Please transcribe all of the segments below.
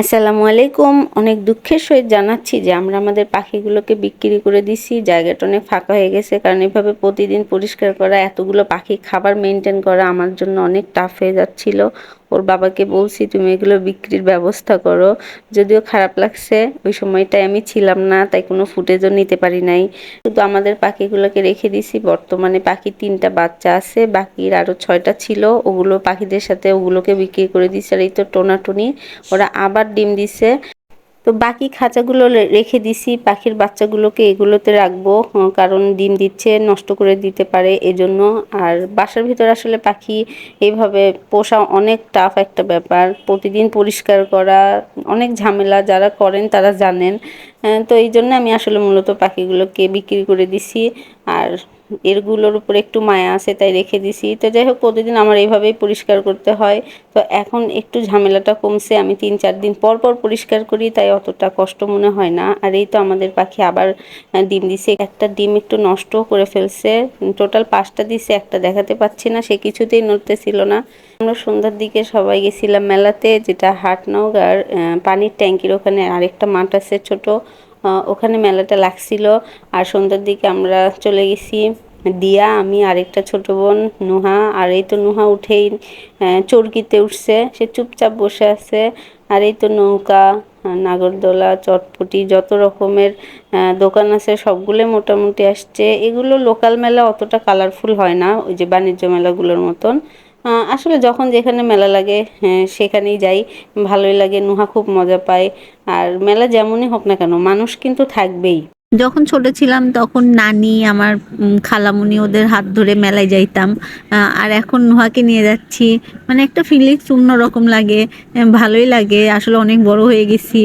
আসসালামু আলাইকুম। অনেক দুঃখের সহিত জানাচ্ছি যে আমরা আমাদের পাখিগুলোকে বিক্রি করে দিছি। জায়গাটা অনেক ফাঁকা হয়ে গেছে। কারণ এভাবে প্রতিদিন পরিষ্কার করা, এতগুলো পাখি খাবার মেনটেন করা আমার জন্য অনেক টাফ হয়ে যাচ্ছিল। ওর বাবাকে বলছি, তুমি এগুলো বিক্রির ব্যবস্থা করো। যদিও খারাপ লাগছে, ওই সময়টায় আমি ছিলাম না, তাই কোনো ফুটেজও নিতে পারি নাই। শুধু আমাদের পাখিগুলোকে রেখে দিছি। বর্তমানে পাখি তিনটা বাচ্চা আছে, বাকির আরও ছয়টা ছিল। ওগুলো পাখিদের সাথে ওগুলোকে বিক্রি করে দিচ্ছে আর এই তো টোনাটুনি, ওরা আবার ডিম দিছে। তো বাকি খাঁচাগুলো রেখে দিছি, পাখির বাচ্চাগুলোকে এগুলোতে রাখব কারণ ডিম দিচ্ছে, নষ্ট করে দিতে পারে এজন্য। আর বাসার ভিতরে আসলে পাখি এইভাবে পোষা অনেক টাফ একটা ব্যাপার। প্রতিদিন পরিষ্কার করা, অনেক ঝামেলা যারা করেন তারা জানেন। তো এই জন্য আমি আসলে মূলত পাখিগুলোকে বিক্রি করে দিছি। আর এরগুলোর উপরে একটু মায়া আছে, তাই রেখে দিছি। তো যাই হোক, প্রতিদিন আমার এইভাবেই পরিষ্কার করতে হয়। তো এখন একটু ঝামেলাটা কমছে, আমি তিন চার দিন পর পর পরিষ্কার করি, তাই অতটা কষ্ট মনে হয় না। আর এই তো আমাদের পাখি আবার ডিম দিছে। একটা ডিম একটু নষ্ট করে ফেলছে। টোটাল পাঁচটা দিছে, একটা দেখাতে পাচ্ছি না, সে কিছুতেই নড়তেছিল না। আমরা সন্ধ্যার দিকে সবাই গেছিলাম মেলাতে, যেটা হাটনগর পানির ট্যাঙ্কির ওখানে আরেকটা মাঠ আছে ছোট। ওখানে মেলাটা লাগছিল। আর সন্ধ্যার দিকে আমরা চলে গেছি। দিয়া, আমি, আরেকটা ছোট বোন, নুহা। আর এই তো নুহা উঠেই চরকিতে উঠছে। সে চুপচাপ বসে আছে। আর এই তো নৌকা, নাগরদোলা, চটপটি, যত রকমের দোকান আছে, সবগুলো মোটামুটি আসছে। এগুলো লোকাল মেলা অতটা কালারফুল হয় না। ওই যে বাণিজ্য মেলাগুলোর মতন। আসলে যখন যেখানে মেলা লাগে হ্যাঁ, সেখানেই যাই। ভালোই লাগে নুহা খুব মজা পায়। আর মেলা যেমনই হোক না কেন মানুষ কিন্তু থাকবেই। যখন ছোট ছিলাম তখন নানি আমার খালামুনি ওদের হাত ধরে মেলায় যাইতাম। আর এখন নুহাকে নিয়ে যাচ্ছি। মানে একটা ফিলিংস অন্যরকম লাগে ভালোই লাগে। আসলে অনেক বড় হয়ে গেছি।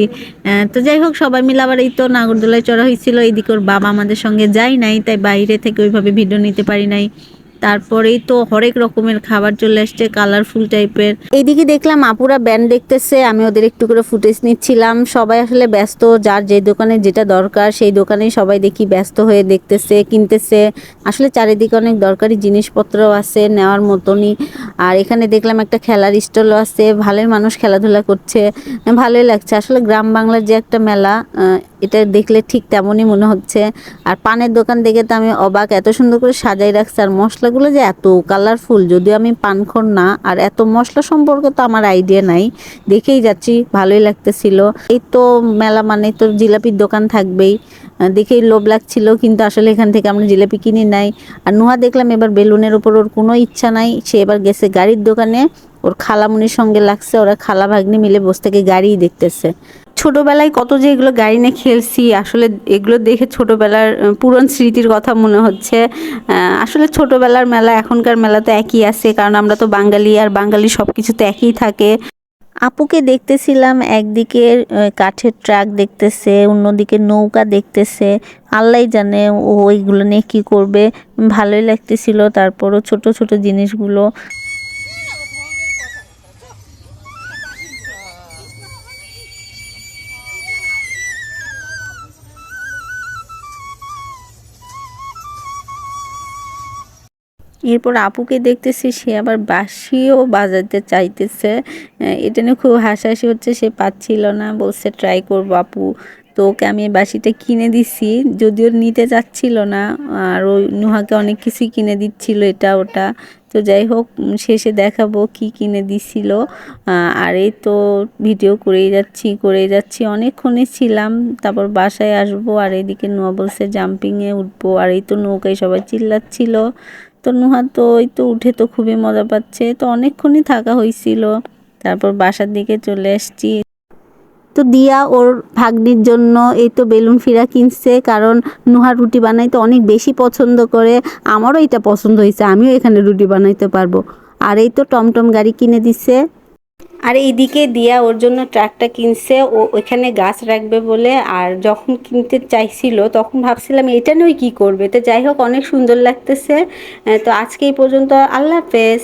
তো যাই হোক সবাই মিলে আবার এই তো নাগরদোলায় চড়া হয়েছিল। এইদিকে ওর বাবা আমাদের সঙ্গে যাই নাই তাই বাইরে থেকে ওইভাবে ভিডিও নিতে পারি নাই। তারপরেই তো হরেক রকমের খাবার চলে আসছে কালারফুল টাইপের এইদিকে দেখলাম আপুরা ব্যান্ড দেখতেছে, আমি ওদের একটু করে ফুটেজ নিচ্ছিলাম। সবাই আসলে ব্যস্ত, যার যে দোকানে যেটা দরকার, সেই দোকানেই সবাই দেখি ব্যস্ত হয়ে দেখতেছে, কিনতেছে। আসলে চারিদিকে অনেক দরকারি জিনিসপত্র আছে নেওয়ার মতনই। আর এখানে দেখলাম একটা খেলার স্টলও আছে, ভালোই মানুষ খেলাধুলা করছে, ভালোই লাগছে। আসলে গ্রাম বাংলার যে একটা মেলা এটা দেখলে ঠিক তেমনই মনে হচ্ছে। আর পানের দোকান দেখে তো আমি অবাক, এত সুন্দর করে সাজাই রাখছে, আর মশলাগুলো যে এত কালারফুল যদিও আমি পানখর না, আর এত মশলা সম্পর্কে তো আমার আইডিয়া নাই। দেখেই যাচ্ছি, ভালোই লাগতেছিল। এই তো মেলা মানে তো জিলাপির দোকান থাকবেই। দেখেই লোভ লাগছিল, কিন্তু আসলে এখান থেকে আমরা জিলাপি কিনি নাই। আর নুহা দেখলাম এবার বেলুনের উপর ওর কোনো ইচ্ছা নাই। সে এবার গেছে গাড়ির দোকানে। ওর খালামুনির সঙ্গে লাগছে, ওরা খালা ভাগ্নি মিলে বসে থেকে গাড়িই দেখতেছে। ছোটোবেলায় কত যে এগুলো গাড়ি নিয়ে খেলছি, আসলে এগুলো দেখে ছোটোবেলার পুরন স্মৃতির কথা মনে হচ্ছে। আসলে ছোটোবেলার মেলা, এখনকার মেলা তো একই আছে, কারণ আমরা তো বাঙালি, আর বাঙালি সব কিছু তো একই থাকে। আপুকে দেখতেছিলাম, একদিকে কাঠের ট্রাক দেখতেছে, অন্যদিকে নৌকা দেখতেছে। আল্লাহ জানে ও ওইগুলো নিয়ে কী করবে। ভালোই লাগতেছিল, তারপরও ছোট ছোট জিনিসগুলো এরপর আপুকে দেখতেছি, সে আবার বাসিও বাজাতে চাইতেছে। এটা নিয়ে খুব হাসাহাসি হচ্ছে, সে পাচ্ছিল না, বলছে ট্রাই করব আপু। তো ওকে আমি বাসিটা কিনে দিছি, যদিও নিতে চাচ্ছিল না, আর ওই নুহাকে অনেক কিছুই কিনে দিচ্ছিল, এটা ওটা। তো যাই হোক শেষে দেখাবো কি কিনে দিছিল। আর এই তো ভিডিও করেই যাচ্ছি করেই যাচ্ছি। অনেকক্ষণে ছিলাম, তারপর বাসায় আসব, আর এইদিকে নোয়া বলছে জাম্পিংয়ে উঠবো। আর এই তো নৌকায় সবাই চিল্লাচ্ছিল। তো নুহা তো ওই তো উঠে তো খুবই মজা পাচ্ছে। তো অনেকক্ষণই থাকা হয়েছিল তারপর বাসার দিকে চলে এসছি তো দিয়া ওর ভাগ্নির জন্য এই তো বেলুন ফিরা কিনছে। কারণ নুহা রুটি বানাইতে অনেক বেশি পছন্দ করে। আমারও এটা পছন্দ হয়েছে আমিও এখানে রুটি বানাইতে পারব। আর এই তো টমটম গাড়ি কিনে দিছে। আর এইদিকে দিয়া ওর জন্য ট্রাকটা কিনছে, ও ওইখানে গাছ রাখবে বলে, আর যখন কিনতে চাইছিল তখন ভাবছিলাম এটা নয় কি করবে? তো যাই হোক, অনেক সুন্দর লাগতেছে। তো আজকে এই পর্যন্ত আল্লাহ হাফেজ।